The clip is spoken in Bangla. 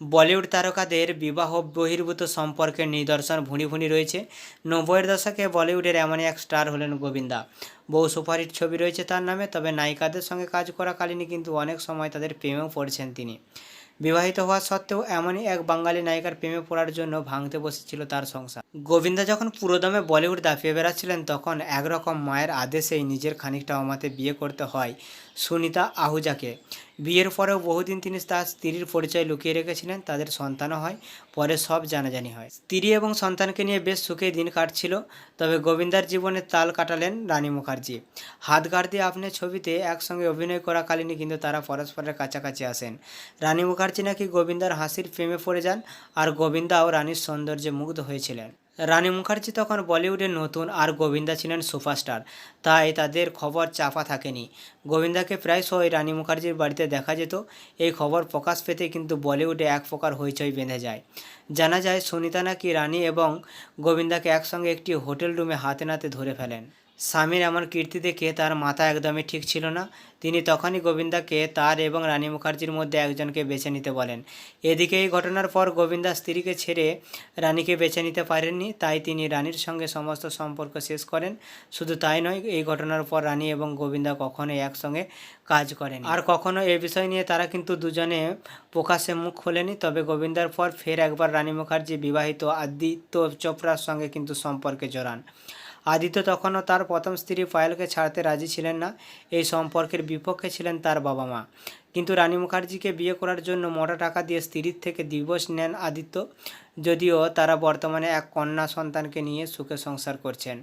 বলিউড তারকাদের বিবাহ বহির্ভূত সম্পর্কের নিদর্শন ভুঁড়ি ভুঁড়ি রয়েছে। নব্বইয়ের দশকে বলিউডের এমনই এক স্টার হলেন গোবিন্দা। বহু সুপারহিট ছবি রয়েছে তার নামে, তবে নায়িকাদের সঙ্গে কাজ করাকালীনই কিন্তু অনেক সময় তাদের প্রেমেও পড়েছেন তিনি। বিবাহিত হওয়া সত্ত্বেও এমনই এক বাঙালি নায়িকার প্রেমে পড়ার জন্য ভাঙতে বসেছিল তার সংসার। গোবিন্দা যখন পুরোদমে বলিউড দাপিয়ে বেড়াচ্ছিলেন, তখন একরকম মায়ের আদেশেই নিজের খানিকটা অমাতে বিয়ে করতে হয় সুনিতা আহুজাকে। বিয়ের পরেও বহুদিন তিনি তার স্ত্রীর পরিচয় লুকিয়ে রেখেছিলেন, তাদের সন্তানও হয়, পরে সব জানাজানি হয়। স্ত্রী এবং সন্তানকে নিয়ে বেশ সুখে দিন কাটছিল, তবে গোবিন্দার জীবনে তাল কাটালেন রানী মুখার্জি। হাত গাড় দিয়ে আপনি ছবিতে একসঙ্গে অভিনয় করাকালীনই কিন্তু তারা পরস্পরের কাছাকাছি আসেন। রানী মুখার্জি নাকি গোবিন্দার হাসির প্রেমে পড়ে যান, আর গোবিন্দাও রানীর সৌন্দর্যে মুগ্ধ হয়েছিলেন। রানী মুখার্জি তখন বলিউডের নতুন আর গোবিন্দা ছিলেন সুপারস্টার, তাই তাদের খবর চাপা থাকেনি। গোবিন্দাকে প্রায়শই রানী মুখার্জির বাড়িতে দেখা যেত। এই খবর প্রকাশ পেতে কিন্তু বলিউডে এক প্রকার হইচই বেঁধে যায়। জানা যায়, সুনিতা নাকি রানী এবং গোবিন্দাকে একসঙ্গে একটি হোটেল রুমে হাতে নাতে ধরে ফেলেন। স্বামীর এমন কীর্তি দেখে তার মাথা একদমই ঠিক ছিল না। তিনি তখনই গোবিন্দাকে তার এবং রানী মুখার্জির মধ্যে একজনকে বেছে নিতে বলেন। এদিকে এই ঘটনার পর গোবিন্দা স্ত্রীকে ছেড়ে রানীকে বেছে নিতে পারেননি, তাই তিনি রানীর সঙ্গে সমস্ত সম্পর্ক শেষ করেন। শুধু তাই নয়, এই ঘটনার পর রানী এবং গোবিন্দা কখনো একসঙ্গে কাজ করেন। আর কখনো এই বিষয় নিয়ে তারা কিন্তু দুজনে প্রকাশ্যে মুখ খোলেনি, তবে গোবিন্দার পর ফের একবার রানী মুখার্জি বিবাহিত আদিত্য চোপড়ার সঙ্গে কিন্তু সম্পর্কে জড়ান। আদিত্য তখনও তার প্রথম স্ত্রী পায়েলকে ছাড়তে রাজি ছিলেন না। এই সম্পর্কের বিপক্ষে ছিলেন তার বাবা মা। কিন্তু রানী মুখার্জিকে বিয়ে করার জন্য মোটা টাকা দিয়ে স্ত্রীর থেকে দিবস নেন আদিত্য, যদিও তারা বর্তমানে এক কন্যা সন্তানকে নিয়ে সুখে সংসার করছেন।